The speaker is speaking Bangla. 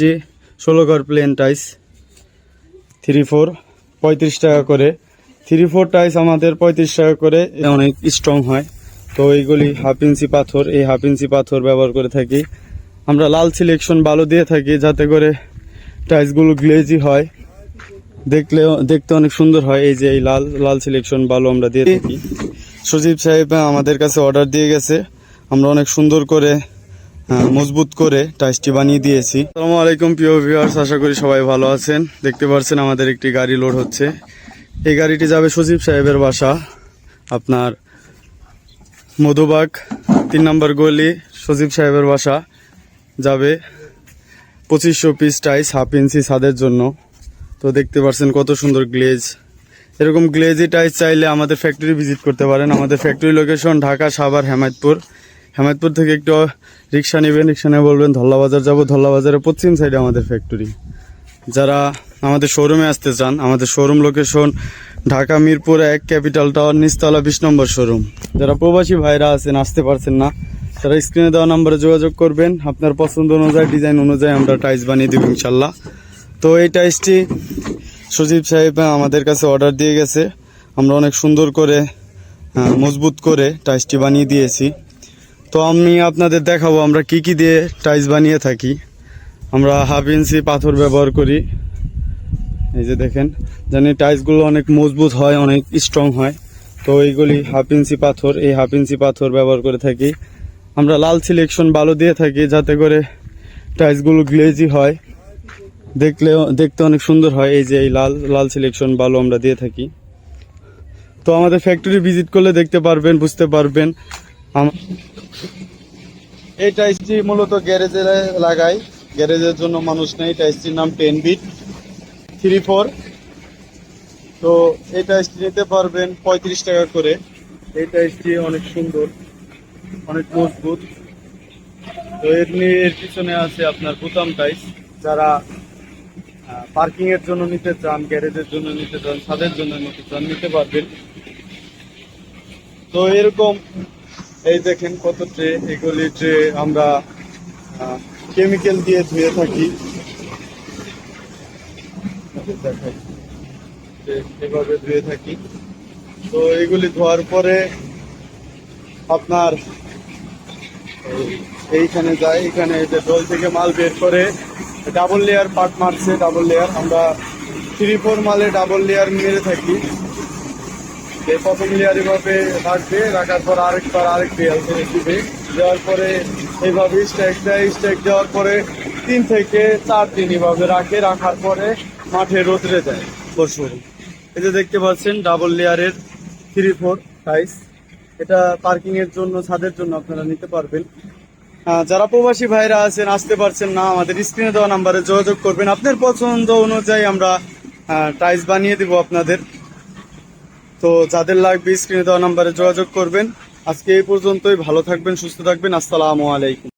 টাইসটি ষোলো ঘর প্লেন টাইস, থ্রি ফোর, পঁয়ত্রিশ টাকা করে। থ্রি ফোর টাইস আমাদের পঁয়ত্রিশ টাকা করে অনেক স্ট্রং হয়। তো এইগুলি হাফ ইঞ্চি পাথর, এই হাফ ইঞ্চি পাথর ব্যবহার করে থাকি। আমরা লাল সিলেকশন ভালো দিয়ে থাকি, যাতে করে টাইসগুলো গ্লেজি হয়। দেখলে দেখতে অনেক সুন্দর হয় এই যে এই লাল লাল সিলেকশন ভালো আমরা দিয়ে থাকি। সজীব সাহেব আমাদের কাছে অর্ডার দিয়ে গেছে। আমরা অনেক সুন্দর করে মজবুত করে টাইসটি বানিয়ে দিয়েছি। আসসালামু আলাইকুম, প্রিয় ভিউয়ার্স আশা করি সবাই ভালো আছেন। দেখতে পাচ্ছেন আমাদের একটি গাড়ি লোড হচ্ছে। এই গাড়িটি যাবে সজীব সাহেবের বাসা, আপনার মধুবাগ, তিন নম্বর গলি, সজীব সাহেবের বাসা যাবে পঁচিশশো পিস টাইস হাফ ইঞ্চি ছাদের জন্য। তো দেখতে পাচ্ছেন কত সুন্দর গ্লেজ এরকম গ্লেজি টাইস চাইলে আমাদের ফ্যাক্টরি ভিজিট করতে পারেন। আমাদের ফ্যাক্টরি লোকেশন ঢাকা, সাভার, হেমায়তপুর। হেমায়তপুর থেকে একটু রিক্সা নেবেন, রিক্সা নিয়ে বলবেন, ধল্লাবাজার যাব। ধল্লাবাজারের পশ্চিম সাইডে আমাদের ফ্যাক্টরি যারা আমাদের শোরুমে আসতে চান, আমাদের শোরুম লোকেশন ঢাকা, মিরপুর এক ক্যাপিটাল টাওয়ার নিচতলা বিশ নম্বর শোরুম যারা প্রবাসী ভাইরা আছেন, আসতে পারছেন না, তারা স্ক্রিনে দেওয়া নাম্বারে যোগাযোগ করবেন। আপনার পছন্দ অনুযায়ী ডিজাইন অনুযায়ী আমরা টাইস বানিয়ে দেবো ইনশাল্লাহ তো এই টাইসটি সজীব সাহেব আমাদের কাছে অর্ডার দিয়ে গেছে। আমরা অনেক সুন্দর করে মজবুত করে টাইসটি বানিয়ে দিয়েছি। তো আমি আপনাদের দেখাবো আমরা কি কি দিয়ে টাইস বানিয়ে থাকি। আমরা হাফ ইঞ্চি পাথর ব্যবহার করি। এই যে দেখেন, জানি টাইলসগুলো অনেক মজবুত হয়, অনেক স্ট্রং হয়। তো এইগুলি হাফ ইঞ্চি পাথর, এই হাফ ইঞ্চি পাথর ব্যবহার করে থাকি। আমরা লাল সিলেকশন ভালো দিয়ে থাকি যাতে করে টাইলসগুলো গ্লেজি হয়। দেখলে দেখতে অনেক সুন্দর হয় এই যে এই লাল লাল সিলেকশন ভালো আমরা দিয়ে থাকি। তো আমাদের ফ্যাক্টরি ভিজিট করলে দেখতে পারবেন, বুঝতে পারবেন। এই টাইসটি মূলত গ্যারেজে লাগাই গ্যারেজের জন্য মানুষ নেই। টাইসটির নাম টেন বিট। Three four. তো এই টাইসটি নিতে পারবেন পঁয়ত্রিশ টাকা করে। এই টাইসটি অনেক সুন্দর, অনেক মজবুত। তো এর নিয়ে এর পিছনে আছে আপনার বুতাম টাইস। যারা পার্কিং এর জন্য নিতে চান, গ্যারেজের জন্য নিতে চান, ছাদের জন্য নিতে চান, নিতে পারবেন। তো এরকম এই দেখেন কত ট্রে এগুলি ট্রে আমরা কেমিক্যাল দিয়ে ধুয়ে থাকি। দেখাই এভাবে ধুয়ে থাকি। তো এগুলি ধোয়ার পরে আপনার এই- এইখানে যায় এখানে যে দল থেকে মাল বের করে ডাবল লেয়ার পার্ট মারছে ডাবল লেয়ার আমরা থ্রি ফোর মালে ডাবল লেয়ার মেরে থাকি। এভাবে রাখবে রাখার পর আরেকবার আরেক করে দিবে দেওয়ার পরে এইভাবে স্ট্যাক দেয় স্ট্যাক দেওয়ার পরে তিন থেকে চার দিন এভাবে রাখে, রাখার পরে মাঠে রোদরে দেয়। পরশু এই যে দেখতে পাচ্ছেন ডাবল লেয়ারের থ্রি ফোর সাইজ এটা পার্কিং এর জন্য, ছাদের জন্য আপনারা নিতে পারবেন। যারা প্রবাসী ভাইরা আছেন, আসতে পারছেন না, আমাদের স্ক্রিনে দেওয়া নাম্বারে যোগাযোগ করবেন। আপনার পছন্দ অনুযায়ী আমরা টাইস বানিয়ে দিব আপনাদের। তো যাদের লাগবে স্ক্রিনে দেওয়া নাম্বারে যোগাযোগ করবেন। আজকে এই পর্যন্তই, ভালো থাকবেন, সুস্থ থাকবেন, আসসালামু আলাইকুম।